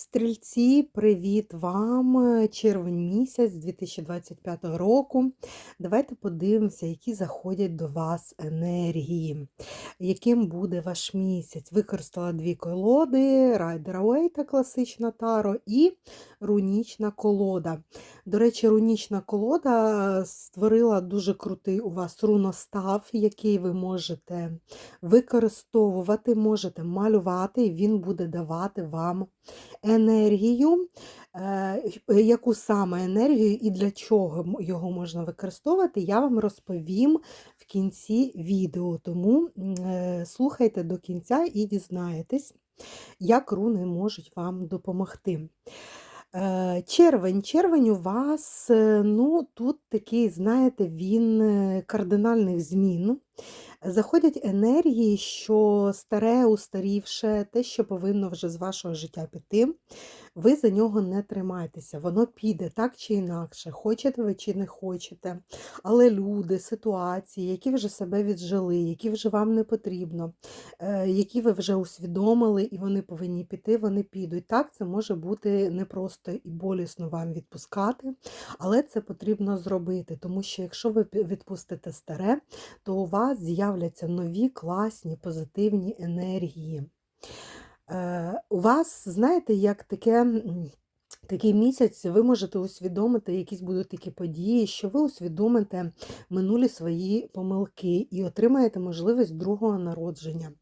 Стрільці, привіт вам! Червень місяць 2025 року. Давайте подивимося, які заходять до вас енергії, яким буде ваш місяць. Використала дві колоди: Райдера Уейта, класична таро, і рунічна колода. До речі, рунічна колода створила дуже крутий у вас руностав, який ви можете використовувати, можете малювати, і він буде давати вам енергію, е, яку саме енергію і для чого його можна використовувати, я вам розповім в кінці відео. Тому е, слухайте до кінця і дізнаєтесь, як руни можуть вам допомогти. Е, Червень. Червень у вас, е, ну, тут такий, знаєте, він е, кардинальних змін. Заходять енергії, що старе, устарівше, те, що повинно вже з вашого життя піти, ви за нього не тримайтеся. Воно піде так чи інакше, хочете ви чи не хочете. Але люди, ситуації, які вже себе віджили, які вже вам не потрібно, е, які ви вже усвідомили, і вони повинні піти, вони підуть. Так, це може бути непросто і болісно вам відпускати, але це потрібно зробити, тому що якщо ви відпустите старе, то у вас з'являться нові класні позитивні енергії. Е, У вас, знаєте, як таке. Такий місяць ви можете усвідомити, якісь будуть такі події, що ви усвідомите минулі свої помилки і отримаєте можливість другого народження.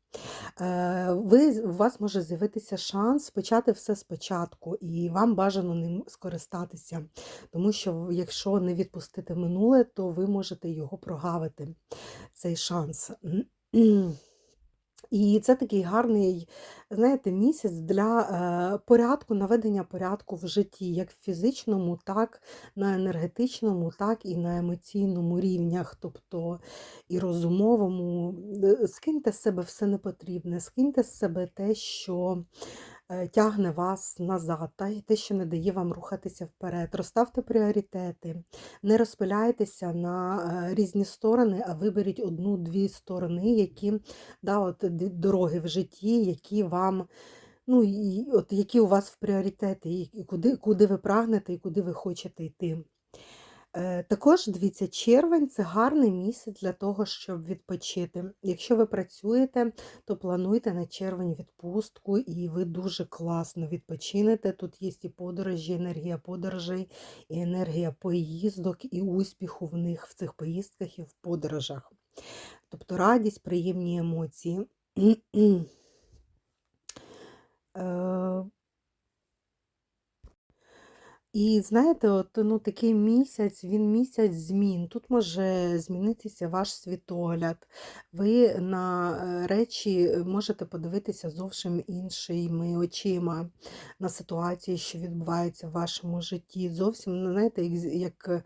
Е, Ви, у вас може з'явитися шанс почати все спочатку, і вам бажано ним скористатися. Тому що якщо не відпустити минуле, то ви можете його прогавити, цей шанс. І це такий гарний, знаєте, місяць для е, порядку, наведення порядку в житті, як в фізичному, так на енергетичному, так і на емоційному рівнях, тобто і розумовому. Е, Скиньте з себе все непотрібне, скиньте з себе те, що тягне вас назад, та й те, що не дає вам рухатися вперед. Розставте пріоритети, не розпиляйтеся на е, різні сторони, а виберіть одну-дві сторони, які да, от, дороги в житті, які вам, ну, і, от, які у вас в пріоритеті, і і куди, куди ви прагнете і куди ви хочете йти. Е, Також дивіться, червень це гарний місяць для того, щоб відпочити. Якщо ви працюєте, то плануйте на червень відпустку, і ви дуже класно відпочинете. Тут є і подорожі, енергія подорожей, і енергія поїздок, і успіху в них в цих поїздках і в подорожах. Тобто радість, приємні емоції. Е, І знаєте, от, ну, такий місяць, він місяць змін. Тут може змінитися ваш світогляд. Ви на е, речі можете подивитися зовсім іншими очима на ситуації, що відбуваються в вашому житті. Зовсім, ну, знаєте, як, з-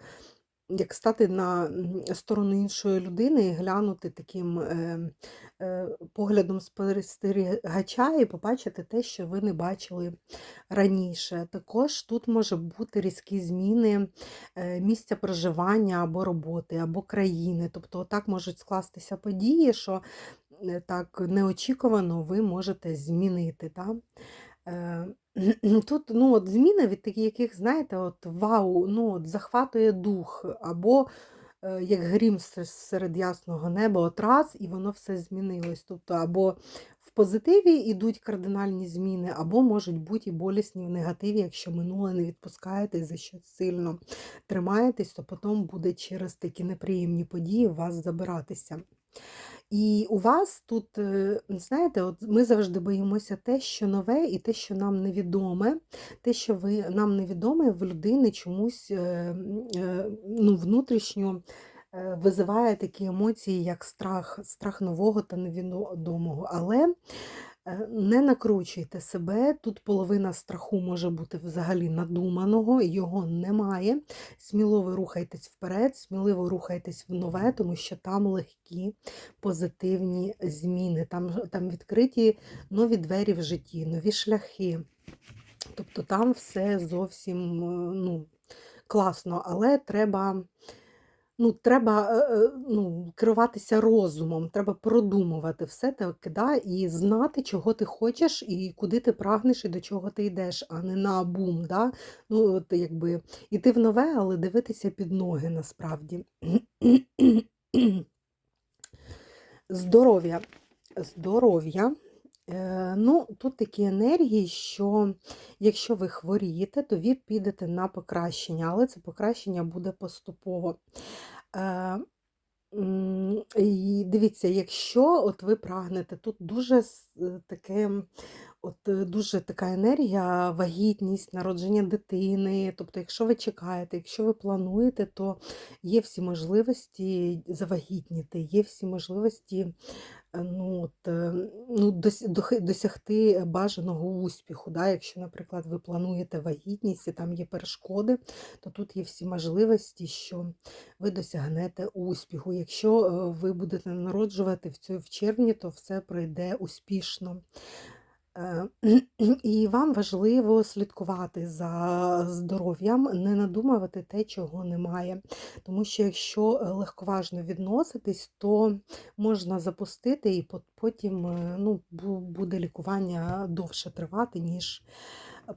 як, стати на сторону іншої людини і глянути таким е, е, поглядом спостерігача і побачити те, що ви не бачили раніше. Також тут може бути різкі зміни е, місця проживання або роботи, або країни. Тобто так можуть скластися події, що е, так неочікувано ви можете змінити. Да? Е, Тут ну, от зміни, від таких, яких, знаєте, от вау, ну, от захватує дух, або е, як грім серед ясного неба, от раз, і воно все змінилось. Тобто, або в позитиві йдуть кардинальні зміни, або можуть бути і болісні в негативі, якщо минуле не відпускаєте за щось сильно тримаєтесь, то потім буде через такі неприємні події вас забиратися. І у вас тут, е, знаєте, от ми завжди боїмося те, що нове, і те, що нам невідоме. Те, що ви нам невідоме, в людини чомусь е, е, ну, внутрішньо визиває такі емоції, як страх, страх нового та невідомого. Але Не накручуйте себе. Тут половина страху може бути взагалі надуманого, його немає. Сміливо рухайтесь вперед, сміливо рухайтесь в нове, тому що там легкі позитивні зміни, там, там відкриті нові двері в житті, нові шляхи. Тобто там все зовсім е, ну, класно, але треба ну, треба е, е, ну, керуватися розумом, треба продумувати все таки, да, і знати, чого ти хочеш, і куди ти прагнеш, і до чого ти йдеш, а не наобум. Да? Ну, от, якби, іти в нове, але дивитися під ноги насправді. Здоров'я. Здоров'я. Е, ну, тут такі енергії, що якщо ви хворієте, то ви підете на покращення, але це покращення буде поступово. Е, і дивіться, якщо от ви прагнете, тут дуже е, таке, от дуже така енергія, вагітність, народження дитини. Тобто, якщо ви чекаєте, якщо ви плануєте, то є всі можливості завагітніти, є всі можливості ну, от, е, ну, досягти бажаного успіху. Да? Якщо, наприклад, ви плануєте вагітність і там є перешкоди, то тут є всі можливості, що ви досягнете успіху. Якщо е, ви будете народжувати в червні, то все пройде успішно. Е, І вам важливо слідкувати за здоров'ям, не надумувати те, чого немає. Тому що якщо е, легковажно відноситись, то можна запустити і потім е, ну, буде лікування довше тривати, ніж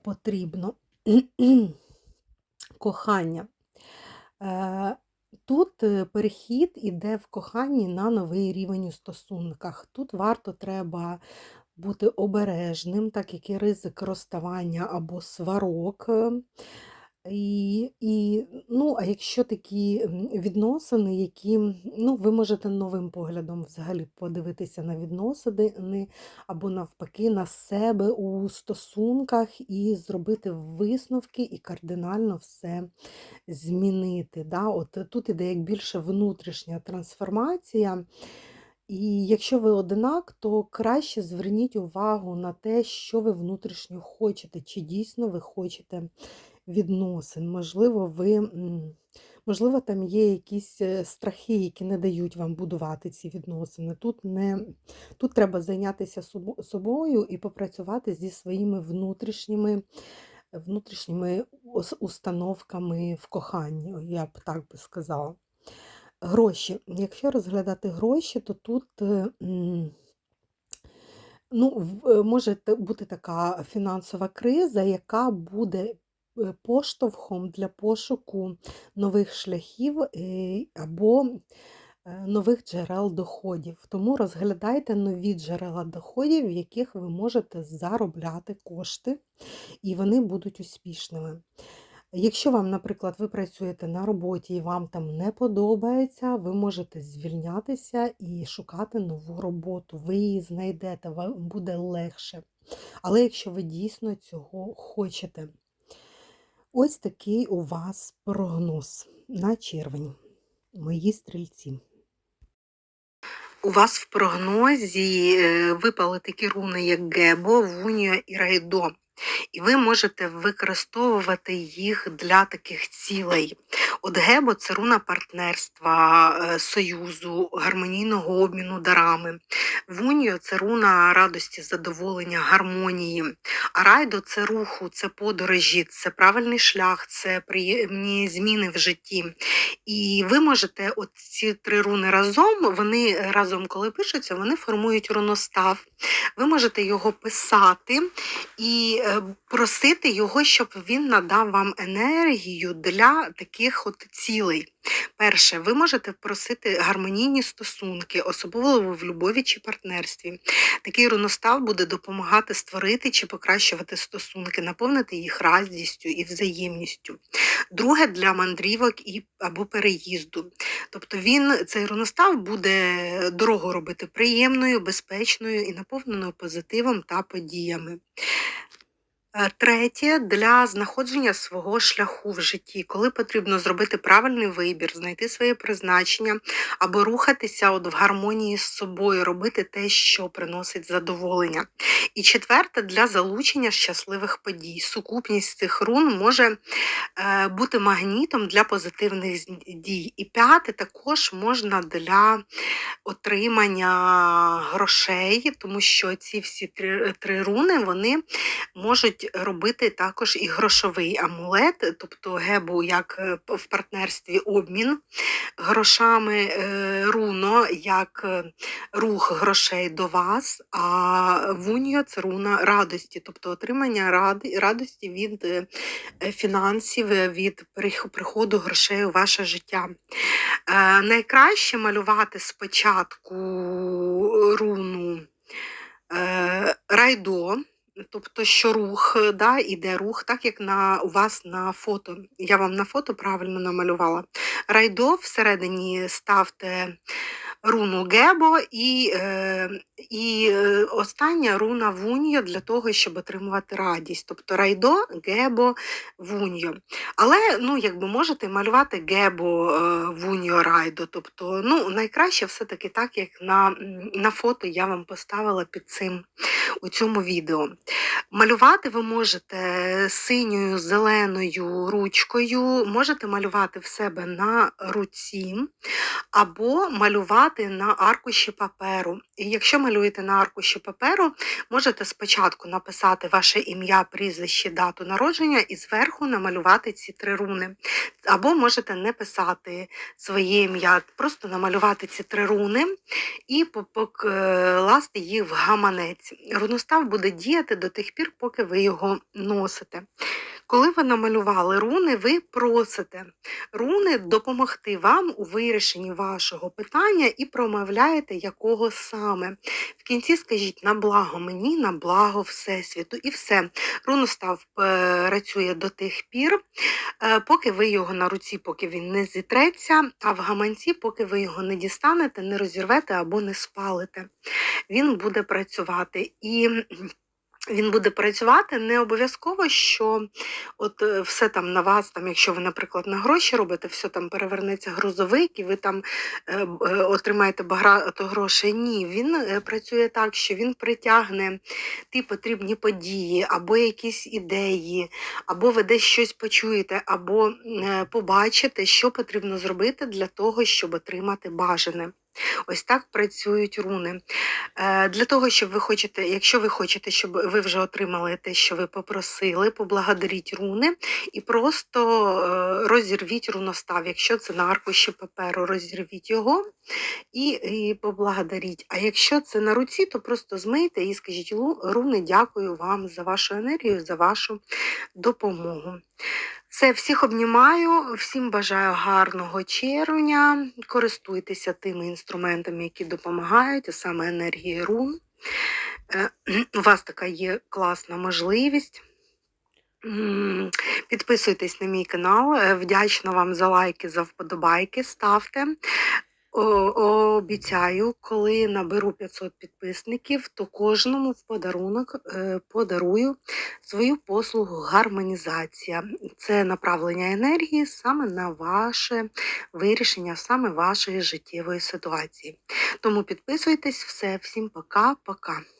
потрібно. Кохання. Тут перехід іде в коханні на новий рівень у стосунках. Тут варто треба бути обережним, так як і ризик розставання або сварок. е, І, і, ну, а якщо такі відносини, які ну, ви можете новим поглядом взагалі подивитися на відносини, або навпаки на себе у стосунках і зробити висновки і кардинально все змінити. Да? От тут іде як більше внутрішня трансформація. І якщо ви одинак, то краще зверніть увагу на те, що ви внутрішньо хочете, чи дійсно ви хочете відносин. Можливо, ви, можливо, там є якісь е, страхи, які не дають вам будувати ці відносини. Тут, не, тут треба зайнятися собою і попрацювати зі своїми внутрішніми, внутрішніми установками в коханні, я б так би сказала. Гроші. Якщо розглядати гроші, то тут е, ну, е, може бути така фінансова криза, яка буде е, поштовхом для пошуку нових шляхів або нових джерел доходів. Тому розглядайте нові джерела доходів, в яких ви можете заробляти кошти, і вони будуть успішними. Якщо вам, наприклад, ви працюєте на роботі і вам там не подобається, ви можете звільнятися і шукати нову роботу. Ви її знайдете, вам буде легше. Але якщо ви дійсно цього хочете, ось такий у вас прогноз на червень, мої стрільці. У вас в прогнозі е, випали такі руни, як Гебо, Вуньо і Райдо. І ви можете використовувати їх для таких цілей. От Гебо це руна партнерства, е, союзу, гармонійного обміну дарами. Вуньо це руна радості, задоволення, гармонії. А райдо це руху, це подорожі, це правильний шлях, це приємні зміни в житті. І ви можете от ці три руни разом, вони разом, коли пишуться, вони формують руностав. Ви можете його писати і просити його, щоб він надав вам енергію для таких от цілей. Перше, ви можете просити гармонійні стосунки, особливо в любові чи партнерстві. Такий руностав буде допомагати створити чи покращувати стосунки, наповнити їх радістю і взаємністю. Друге для мандрівок і або переїзду. Тобто він цей руностав буде дорогу робити приємною, безпечною і наповненою позитивом та подіями. Е, Третє для знаходження свого шляху в житті, коли потрібно зробити правильний вибір, знайти своє призначення або рухатися от в гармонії з собою, робити те, що приносить задоволення. І четверте для залучення щасливих подій. Сукупність цих рун може е, бути магнітом для позитивних дій. І п'яте також можна для отримання грошей, тому що ці всі три, три руни вони можуть можуть робити також і грошовий амулет, тобто гебу як е, в партнерстві обмін грошами, е, руно як е, рух грошей до вас, а вуньо це руна радості, тобто отримання радості від фінансів, від приходу грошей у ваше життя. Найкраще малювати спочатку руну райдо, тобто, що рух, е, да, іде рух, так як на, у вас на фото. Я вам на фото правильно намалювала. Райдо всередині ставте руну Гебо і, е, і е, остання руна Вуньо для того, щоб отримувати радість. Тобто райдо, Гебо, Вуньо. Але ну, якби можете малювати Гебо, е, Вуньо, Райдо. Тобто, ну, найкраще все-таки так, як на, на фото я вам поставила під цим у цьому відео. Малювати ви можете синьою, зеленою ручкою, можете малювати в себе на руці, або малювати на аркуші паперу. І якщо малюєте на аркуші паперу, можете спочатку написати ваше ім'я, прізвище, дату народження і зверху намалювати ці три руни. Або можете не писати своє ім'я, просто намалювати ці три руни і по- покласти їх в гаманець. Руностав буде діяти до тих пір, поки ви його носите. Коли ви намалювали руни, ви просите руни допомогти вам у вирішенні вашого питання і промовляєте, якого саме. В кінці скажіть на благо мені, на благо Всесвіту. І все. Руностав е, працює до тих пір, е, поки ви його на руці, поки він не зітреться, а в гаманці, поки ви його не дістанете, не розірвете або не спалите. Він буде працювати. І він буде працювати не обов'язково, що от е, все там на вас, там, якщо ви, наприклад, на гроші робите, все там перевернеться грузовик, і ви там е, е, отримаєте багато грошей. Ні, він е, працює так, що він притягне ті потрібні події, або якісь ідеї, або ви десь щось почуєте, або е, побачите, що потрібно зробити для того, щоб отримати бажане. Ось так працюють руни. Е, Для того, щоб ви хочете, якщо ви хочете, щоб ви вже отримали те, що ви попросили, поблагодаріть руни і просто е, розірвіть руностав. Якщо це на аркуші паперу, розірвіть його і, і поблагодаріть. А якщо це на руці, то просто змийте і скажіть руни, дякую вам за вашу енергію, за вашу допомогу. Все, всіх обнімаю, всім бажаю гарного червня. Користуйтеся тими інструментами, які допомагають, а саме енергії рун. Е, У вас така є класна можливість. Підписуйтесь на мій канал. Е, Вдячна вам за лайки, за вподобайки. Ставте. Обіцяю, коли наберу 500 підписників, то кожному в подарунок е, подарую свою послугу гармонізація. Це направлення енергії саме на ваше вирішення, саме вашої життєвої ситуації. Тому підписуйтесь, все, всім пока-пока.